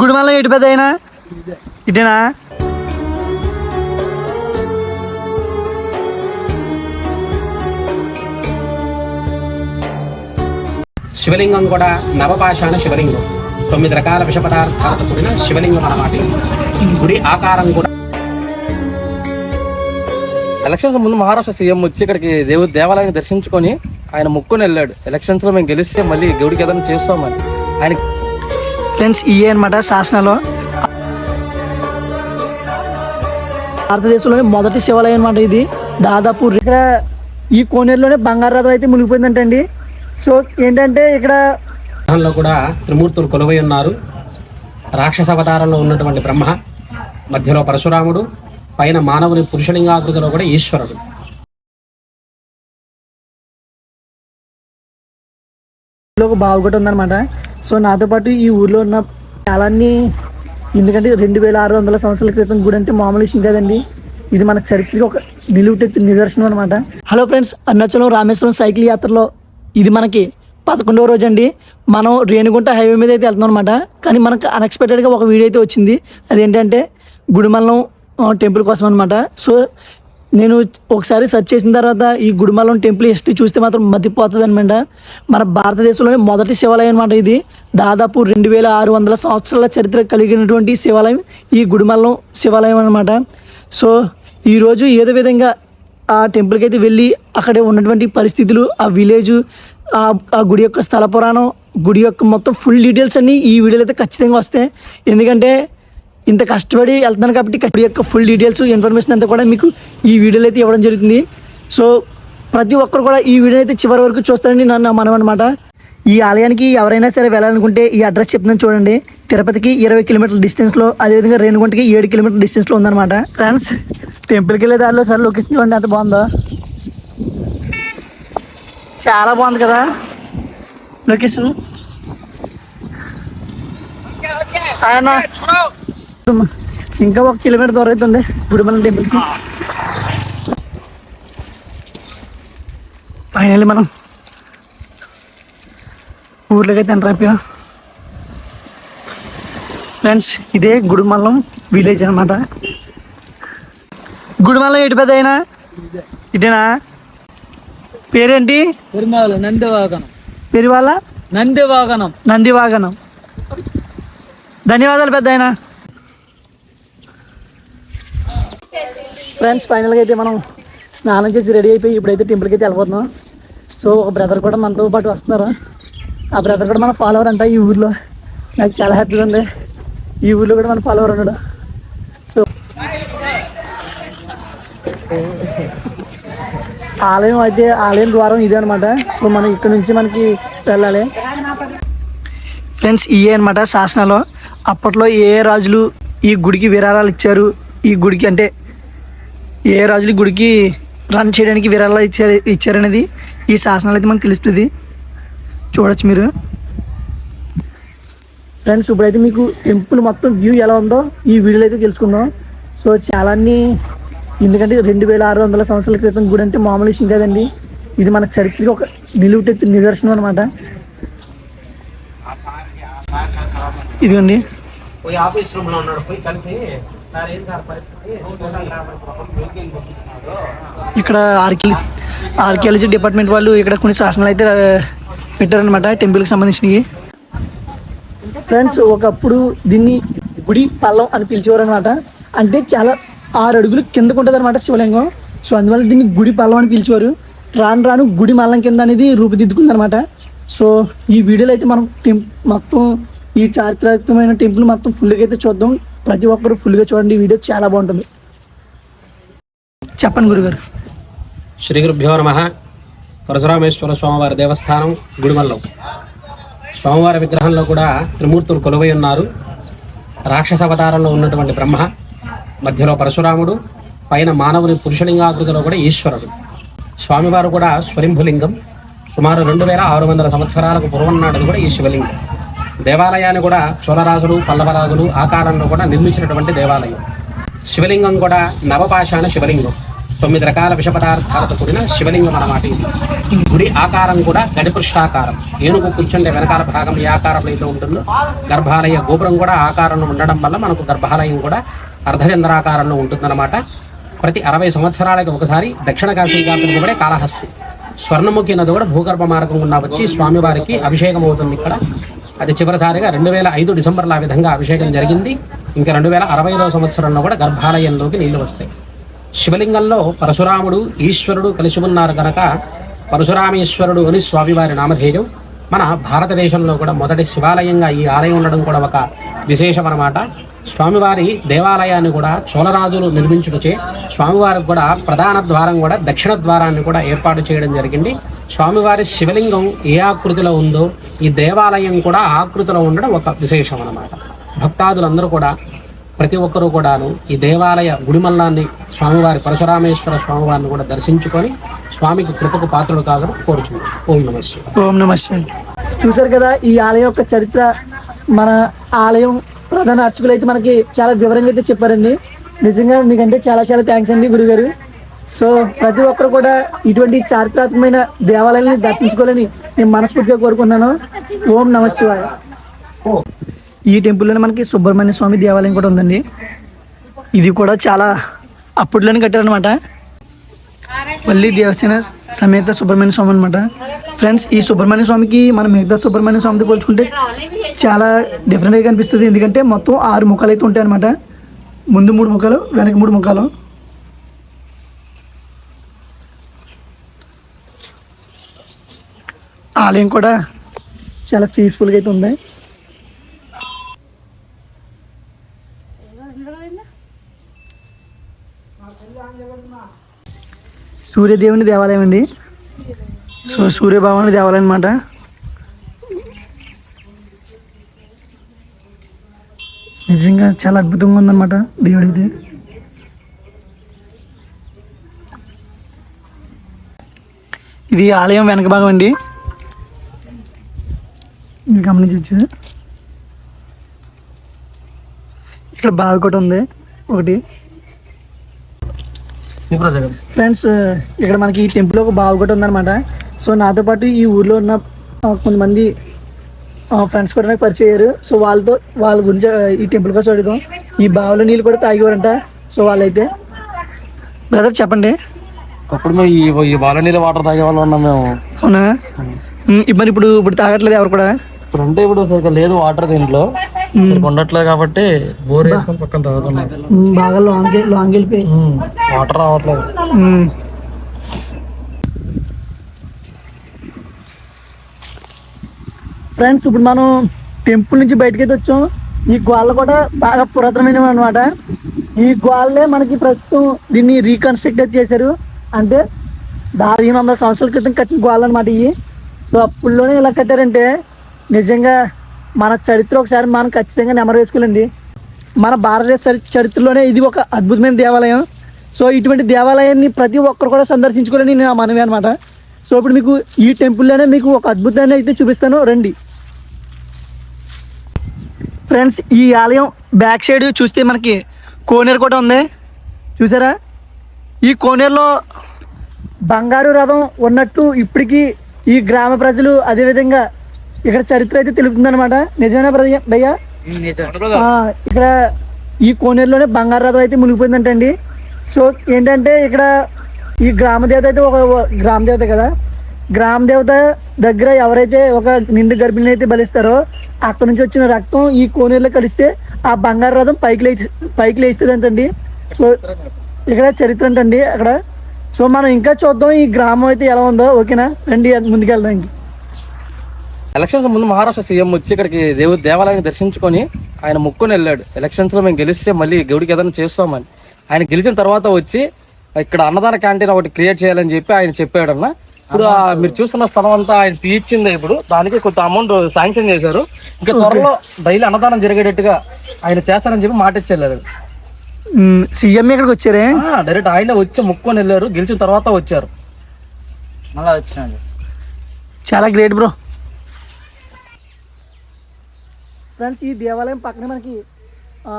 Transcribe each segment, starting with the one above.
గుడిమల్ల ఎటు పెద్ద అయినా? ఇటేనా? శివలింగం కూడా నవపాషాణ శివలింగం. తొమ్మిది రకాల విష పదార్థాలతో కూడిన శివలింగం అన్నమాట. గుడి ఆకారం కూడా ఎలక్షన్స్ ముందు మహారాష్ట్ర సీఎం వచ్చి ఇక్కడికి దేవు దేవాలయాన్ని దర్శించుకొని ఆయన ముక్కుని వెళ్ళాడు. ఎలక్షన్స్లో మేము గెలిస్తే మళ్ళీ గౌడికి ఏదైనా చేస్తామని ఆయన ఫ్రెండ్స్ ఇయే అనమాట శాసనాలో. భారతదేశంలోనే మొదటి శివాలయం అనమాట ఇది. దాదాపు ఇక్కడ ఈ కోనేరులోనే బంగారు రథం అయితే మునిగిపోయిందంటండి. సో ఏంటంటే ఇక్కడ దానిలో కూడా త్రిమూర్తులు కొలువై ఉన్నారు. రాక్షస అవతారంలో ఉన్నటువంటి బ్రహ్మ మధ్యలో పరశురాముడు పైన మానవుని పురుషలింగాకృతిలో కూడా ఈశ్వరుడు. బావి కూడా ఉందన్నమాట. సో నాతో పాటు ఈ ఊర్లో ఉన్న చాలాన్ని ఎందుకంటే రెండు వేల ఆరు వందల సంవత్సరాల క్రితం గుడి అంటే మామూలు విషయం కదండి. ఇది మన చరిత్రకి ఒక నిలువుటెత్తి నిదర్శనం అనమాట hello friends Arunachalam Rameswaram cycle యాత్రలో ఇది మనకి పదకొండవ రోజు అండి మనం రేణుగుంట హైవే మీద అయితే వెళ్తున్నాం అనమాట కానీ మనకు అన్ఎక్స్పెక్టెడ్గా ఒక వీడియో అయితే వచ్చింది. అదేంటంటే గుడిమల్లం టెంపుల్ కోసం అనమాట సో నేను ఒకసారి సెర్చ్ చేసిన తర్వాత ఈ గుడిమలం టెంపుల్ హిస్టరీ చూస్తే మాత్రం మతిపోతుంది అనమాట మన భారతదేశంలోనే మొదటి శివాలయం అనమాట ఇది. దాదాపు రెండు వేల ఆరు వందల సంవత్సరాల చరిత్ర కలిగినటువంటి శివాలయం ఈ గుడిమల్లం శివాలయం అనమాట సో ఈరోజు ఏదో విధంగా ఆ టెంపుల్కి అయితే వెళ్ళి అక్కడ ఉన్నటువంటి పరిస్థితులు ఆ విలేజ్ ఆ ఆ గుడి యొక్క స్థల పురాణం గుడి యొక్క మొత్తం ఫుల్ డీటెయిల్స్ అన్నీ ఈ వీడియోలో అయితే ఖచ్చితంగా వస్తాయి. ఎందుకంటే ఇంత కష్టపడి వెళ్తున్నాను కాబట్టి యొక్క ఫుల్ డీటెయిల్స్ ఇన్ఫర్మేషన్ అంతా కూడా మీకు ఈ వీడియోలో అయితే ఇవ్వడం జరుగుతుంది. సో ప్రతి ఒక్కరు కూడా ఈ వీడియో అయితే చివరి వరకు చూస్తారని నన్ను మనం అనమాట ఈ ఆలయానికి ఎవరైనా సరే వెళ్ళాలనుకుంటే ఈ అడ్రస్ చెప్తున్నాను చూడండి. తిరుపతికి ఇరవై కిలోమీటర్ల డిస్టెన్స్లో అదేవిధంగా రేణుగుంటకి ఏడు కిలోమీటర్ల డిస్టెన్స్లో ఉందన్నమాట. ఫ్రెండ్స్ టెంపుల్కి వెళ్ళే దారిలో సార్ లొకేషన్ చూడండి ఎంత బాగుందో. చాలా బాగుంది కదా. లొకేషన్ ఆయన ఇంకా ఒక కిలోమీటర్ దూరం అవుతుంది. గుడిమల టెంపుల్కి ఫైనల్లీ మనం ఊర్లోకి అయితే ఎంటర్ అయిపోయాం. ఫ్రెండ్స్ ఇదే గుడిమల్లం విలేజ్ అనమాట గుడిమల్లం ఎటు పెద్ద అయినా? ఇటేనా? పేరేంటి? నందివాగనం. పేరు వాళ్ళ నందివాగనం. నందివాగనం. ధన్యవాదాలు పెద్ద ఆయన ఫ్రెండ్స్ ఫైనల్గా అయితే మనం స్నానం చేసి రెడీ అయిపోయి ఇప్పుడైతే టెంపుల్కి అయితే వెళ్ళిపోతున్నాం సో ఒక బ్రదర్ కూడా మనతో పాటు వస్తున్నారు. ఆ బ్రదర్ కూడా మన ఫాలోవర్ అంట ఈ ఊర్లో. నాకు చాలా హ్యాపీగా ఉంది. ఈ ఊర్లో కూడా మన ఫాలోవర్ ఉన్నాడు. సో ఆలయం అయితే ఆలయం ద్వారం ఇదే అనమాట సో మనం ఇక్కడ నుంచి మనకి వెళ్ళాలి. ఫ్రెండ్స్ ఇయే అనమాట శాసనాలు. అప్పట్లో ఏ ఏ రాజులు ఈ గుడికి విరాళాలు ఇచ్చారు? ఈ గుడికి అంటే ఏ రాజులు గుడికి రన్ చేయడానికి విరాళాలు ఇచ్చారు ఇచ్చారనేది ఈ శాసనాలు అయితే మనకు తెలుస్తుంది. చూడొచ్చు మీరు. ఫ్రెండ్స్ ఇప్పుడైతే మీకు టెంపుల్ మొత్తం వ్యూ ఎలా ఉందో ఈ వీడియోలో అయితే తెలుసుకుందాం. సో చాలాన్ని ఎందుకంటే రెండు వేల ఆరు వందల సంవత్సరాల క్రితం గుడి అంటే మామూలు విషయం కదండి. ఇది మన చరిత్రకి ఒక నిలువుటెత్తి నిదర్శనం అనమాట ఇదిగోండి. పోయి ఆఫీస్ రూమ్లో ఉన్నాడు పోయి కలిసి ఇక్కడ ఆర్కి ఆర్కియాలజీ డిపార్ట్మెంట్ వాళ్ళు ఇక్కడ కొన్ని శాసనాలు అయితే పెట్టారనమాట టెంపుల్కి సంబంధించినవి. ఫ్రెండ్స్ ఒకప్పుడు దీన్ని గుడి పల్లం అని పిలిచేవారు అనమాట అంటే చాలా ఆరు అడుగులు కిందకు ఉంటుంది అనమాట శివలింగం. సో అందువల్ల దీన్ని గుడి పల్లం అని పిలిచేవారు. రాను రాను గుడి మల్లం కింద అనేది రూపుదిద్దుకుంది అనమాట సో ఈ వీడియోలో అయితే మనం టెం మొత్తం ఈ చారిత్రాత్మకమైన టెంపుల్ మొత్తం ఫుల్గా అయితే చూద్దాం. ప్రతి ఒక్కరు ఫుల్గా చూడండి ఈ వీడియో చాలా బాగుంటుంది. చెప్పండి గురుగారు. శ్రీ గురుభ్యో నమ. పరశురామేశ్వర స్వామివారి దేవస్థానం గుడిమల్లం. స్వామివారి విగ్రహంలో కూడా త్రిమూర్తులు కొలువై ఉన్నారు. రాక్షస అవతారంలో ఉన్నటువంటి బ్రహ్మ మధ్యలో పరశురాముడు పైన మానవుని పురుషలింగాకృతిలో కూడా ఈశ్వరుడు. స్వామివారు కూడా స్వరింభులింగం సుమారు రెండు వేల ఆరు వందల సంవత్సరాలకు పూర్వం నాటిది కూడా ఈ శివలింగం. దేవాలయాన్ని కూడా చోళరాజులు పల్లవరాజులు ఆకారంలో కూడా నిర్మించినటువంటి దేవాలయం. శివలింగం కూడా నవపాషాణ శివలింగం. తొమ్మిది రకాల విష పదార్థాలతో కూడిన శివలింగం అన్నమాట ఇది. గుడి ఆకారం కూడా గడిపృష్టాకారం. ఏనుగు కూర్చుంటే వెనకాల భాగం ఏ ఆకారంలో ఏదో ఉంటుందో గర్భాలయ గోపురం కూడా ఆకారంలో ఉండడం వల్ల మనకు గర్భాలయం కూడా అర్ధచంద్రాకారంలో ఉంటుందన్నమాట. ప్రతి అరవై సంవత్సరాలకి ఒకసారి దక్షిణ కాశీగా కూడా కాళహస్తి. స్వర్ణముఖి నది కూడా భూగర్భ మార్గం గుండా వచ్చి స్వామివారికి అభిషేకం అవుతుంది ఇక్కడ. అది చివరిసారిగా రెండు వేల ఐదు డిసెంబర్లో ఆ విధంగా అభిషేకం జరిగింది. ఇంకా రెండు వేల అరవై ఐదవ సంవత్సరంలో కూడా గర్భాలయంలోకి నీళ్ళు వస్తాయి. శివలింగంలో పరశురాముడు ఈశ్వరుడు కలిసి ఉన్నారు కనుక పరశురామేశ్వరుడు అని స్వామివారి నామధేయం. మన భారతదేశంలో కూడా మొదటి శివాలయంగా ఈ ఆలయం ఉండడం కూడా ఒక విశేషం అన్నమాట స్వామివారి దేవాలయాన్ని కూడా చోళరాజులు నిర్మించుటచే స్వామివారికి కూడా ప్రధాన ద్వారం కూడా దక్షిణ ద్వారాన్ని కూడా ఏర్పాటు చేయడం జరిగింది. స్వామివారి శివలింగం ఏ ఆకృతిలో ఉందో ఈ దేవాలయం కూడా ఆకృతిలో ఉండడం ఒక విశేషం అన్నమాట. భక్తాదులందరూ కూడా ప్రతి ఒక్కరూ కూడాను ఈ దేవాలయ గుడిమల్లాన్ని స్వామివారి పరశురామేశ్వర స్వామివారిని కూడా దర్శించుకొని స్వామికి కృపకు పాత్రుడు కాదని కోరుచున్నాం. ఓం నమస్కారం ఓం నమ చూసారు కదా ఈ ఆలయం యొక్క చరిత్ర. మన ఆలయం ప్రధాన అర్చకులు అయితే మనకి చాలా వివరంగా అయితే చెప్పారండి. నిజంగా మీకంటే చాలా చాలా థ్యాంక్స్ అండి గురుగారు. సో ప్రతి ఒక్కరు కూడా ఇటువంటి చారిత్రాత్మకమైన దేవాలయాన్ని దర్శించుకోవాలని నేను మనస్ఫూర్తిగా కోరుకున్నాను ఓం నమ శివాయ. ఈ టెంపుల్లోనే మనకి సుబ్రహ్మణ్య స్వామి దేవాలయం కూడా ఉందండి. ఇది కూడా చాలా అప్పట్లోనే కట్టారనమాట మళ్ళీ దేవసేన సమేత సుబ్రహ్మణ్య స్వామి అనమాట ఫ్రెండ్స్ ఈ సుబ్రహ్మణ్య స్వామికి మనం మిగతా సుబ్రహ్మణ్య స్వామితో పోల్చుకుంటే చాలా డిఫరెంట్గా కనిపిస్తుంది. ఎందుకంటే మొత్తం ఆరు ముఖాలు అయితే ఉంటాయి అనమాట ముందు మూడు ముఖాలు వెనక మూడు ముఖాలు. ఆలయం కూడా చాలా పీస్ఫుల్గా అయితే ఉంది. సూర్యదేవుని దేవాలయం అండి. సో సూర్యభగవాని దేవాలయం అనమాట నిజంగా చాలా అద్భుతంగా ఉందన్నమాట దేవుడిది. ఇది ఆలయం వెనక భాగం అండి. గమనించవచ్చు. ఇక్కడ బావి కూడా ఉంది. ఒకటి. ఫ్రెండ్స్ ఇక్కడ మనకి ఈ టెంపుల్ ఒక బావి కూడా ఉందన్నమాట. సో నాతో పాటు ఈ ఊర్లో ఉన్న కొంతమంది ఫ్రెండ్స్ కూడా నాకు పరిచయం అయ్యారు. సో వాళ్ళతో వాళ్ళ గురించి ఈ టెంపుల్ కోసం అడుగుదాం. ఈ బావిలో నీళ్ళు కూడా తాగేవారంట. సో వాళ్ళైతే బ్రదర్ చెప్పండి. ఒకప్పుడు మేము ఈ ఈ బాల నీళ్ళ వాటర్ తాగే వాళ్ళు ఉన్నాం మేము. అవునా? మరి ఇప్పుడు ఇప్పుడు తాగట్లేదు ఎవరు కూడా? ఇప్పుడు అంటే ఇప్పుడు సరిగ్గా లేదు వాటర్ దీంట్లో. ఉండట్లేదు కాబట్టి బోర్ వేసుకొని పక్కన తాగుతున్నాం. బాగా లాంగ్ లాంగ్ వెళ్ళిపోయి వాటర్ రావట్లేదు. ఫ్రెండ్స్ ఇప్పుడు మనం టెంపుల్ నుంచి బయటకైతే వచ్చాం. ఈ గోళ్ళ కూడా బాగా పురాతనమైనవి అనమాట ఈ గోళ్ళే మనకి ప్రస్తుతం దీన్ని రీకన్స్ట్రక్ట్ అయితే చేశారు. అంటే పదిహేను వందల సంవత్సరాల క్రితం కట్టిన గోళ్ళు అనమాట ఇవి. సో అప్పుల్లోనే ఇలా కట్టారంటే నిజంగా మన చరిత్ర ఒకసారి మనం ఖచ్చితంగా నెమరు వేసుకోలేండి మన భారతదేశ చరి- చరిత్రలోనే ఇది ఒక అద్భుతమైన దేవాలయం. సో ఇటువంటి దేవాలయాన్ని ప్రతి ఒక్కరు కూడా సందర్శించుకోవాలని నా మనవి అనమాట సో ఇప్పుడు మీకు ఈ టెంపుల్లోనే మీకు ఒక అద్భుతాన్ని అయితే చూపిస్తాను. రండి. ఫ్రెండ్స్ ఈ ఆలయం బ్యాక్ సైడ్ చూస్తే మనకి కోనేరు కూడా ఉంది. చూసారా? ఈ కోనేరులో బంగారు రథం ఉన్నట్టు ఇప్పటికీ ఈ గ్రామ ప్రజలు అదేవిధంగా ఇక్కడ చరిత్ర అయితే తెలుపుతుందన్నమాట. నిజమేనా భయ్య? భయ్యా ఇక్కడ ఈ కోనేరులోనే బంగారు రథం అయితే మునిగిపోయిందంటండి. సో ఏంటంటే ఇక్కడ ఈ గ్రామ దేవత అయితే ఒక గ్రామదేవత గ్రామ దేవత కదా. గ్రామ దేవత దగ్గర ఎవరైతే ఒక నిండు గర్భిణిని అయితే బలిస్తారో అక్కడ నుంచి వచ్చిన రక్తం ఈ కోనేరులో కలిస్తే ఆ బంగారు రథం పైకి లేచి పైకి లేస్తుంది అంటండి సో ఇక్కడ చరిత్ర అంటండి అక్కడ. సో మనం ఇంకా చూద్దాం ఈ గ్రామం అయితే ఎలా ఉందో. ఓకేనా? రండి ముందుకెళ్దాం ఇంక. ఎలక్షన్స్ ముందు మహారాష్ట్ర సీఎం వచ్చి ఇక్కడికి దేవు దేవాలయాన్ని దర్శించుకొని ఆయన ముక్కుని వెళ్ళాడు. ఎలక్షన్స్లో మేము గెలిస్తే మళ్ళీ గౌడికి ఏదైనా చేస్తామని. ఆయన గెలిచిన తర్వాత వచ్చి ఇక్కడ అన్నదాన క్యాంటీన్ ఒకటి క్రియేట్ చేయాలని చెప్పి ఆయన చెప్పాడన్న. ఇప్పుడు ఆ మీరు చూస్తున్న స్థలం అంతా ఆయన తీర్చిందే ఇప్పుడు. దానికి కొంత అమౌంట్ శాంక్షన్ చేశారు. ఇంకా త్వరలో డైలీ అన్నదానం జరిగేటట్టుగా ఆయన చేస్తారని చెప్పి మాట ఇచ్చేళ్ళారు సీఎం ఇక్కడికి వచ్చారే? డైరెక్ట్ ఆయన వచ్చి ముక్కొని వెళ్ళారు. గెలిచిన తర్వాత వచ్చారు. మళ్ళీ వచ్చినాడు. చాలా గ్రేట్ బ్రో. ఫ్రెండ్స్ ఈ దేవాలయం పక్కనే మనకి ఆ,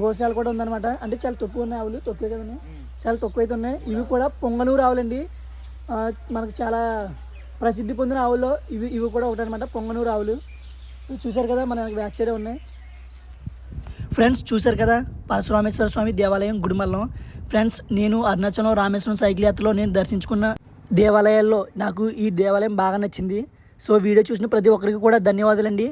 గోశాల కూడా ఉందన్నమాట. అంటే చాలా తక్కువ ఉన్నాయి ఆవులు తక్కువే కదండి. చాలా తక్కువైతే ఉన్నాయి. ఇవి కూడా పొంగనూరు ఆవులండి. మనకు చాలా ప్రసిద్ధి పొందిన ఆవుల్లో ఇవి ఇవి కూడా ఒకటి అనమాట పొంగనూరు ఆవులు. చూశారు కదా మనకి బ్యాక్ సైడే ఉన్నాయి. ఫ్రెండ్స్ చూశారు కదా పరశురామేశ్వర స్వామి దేవాలయం గుడిమల్లం. ఫ్రెండ్స్ నేను అరుణాచలం రామేశ్వరం సైకిల్ యాత్రలో నేను దర్శించుకున్న దేవాలయాల్లో నాకు ఈ దేవాలయం బాగా నచ్చింది. సో వీడియో చూసిన ప్రతి ఒక్కరికి కూడా ధన్యవాదాలండి.